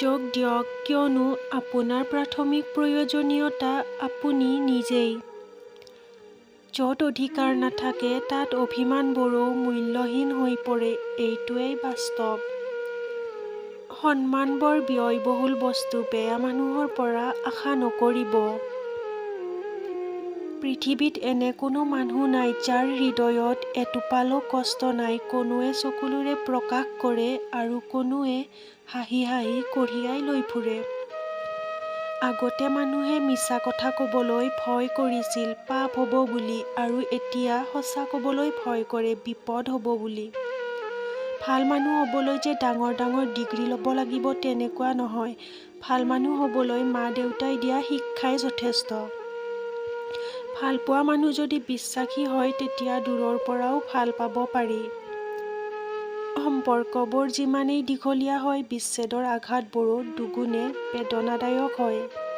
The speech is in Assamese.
যোগ দিয়ক কিয়নো আপোনাৰ প্ৰাথমিক প্ৰয়োজনীয়তা আপুনি নিজেই। য'ত অধিকাৰ নাথাকে তাত অভিমানবোৰো মূল্যহীন হৈ পৰে এইটোৱেই বাস্তৱ। সন্মান বৰ ব্যয়বহুল বস্তু বেয়া মানুহৰ পৰা আশা নকৰিব। পৃথিৱীত এনে কোনো মানুহ নাই যাৰ হৃদয়ত এটোপালো কষ্ট নাই কোনোৱে চকুলোৰে প্ৰকাশ কৰে আৰু কোনোৱে হাঁহি হাঁহি কঢ়িয়াই লৈ ফুৰে। আগতে মানুহে মিছা কথা ক'বলৈ ভয় কৰিছিল পাপ হ'ব বুলি আৰু এতিয়া সঁচা ক'বলৈ ভয় কৰে বিপদ হ'ব বুলি। ভাল মানুহ হ'বলৈ যে ডাঙৰ ডাঙৰ ডিগ্ৰী ল'ব লাগিব তেনেকুৱা নহয় ভাল মানুহ হ'বলৈ মা-দেউতাই দিয়া শিক্ষাই যথেষ্ট। ভালপোৱা মানুহ যদি বিশ্বাসী হয় তেতিয়া দূৰৰ পৰাও ভাল পাব পাৰি। সম্পৰ্কবোৰ যিমানেই দীঘলীয়া হয় বিচ্ছেদৰ আঘাতবোৰো দুগুণে বেদনাদায়ক হয়।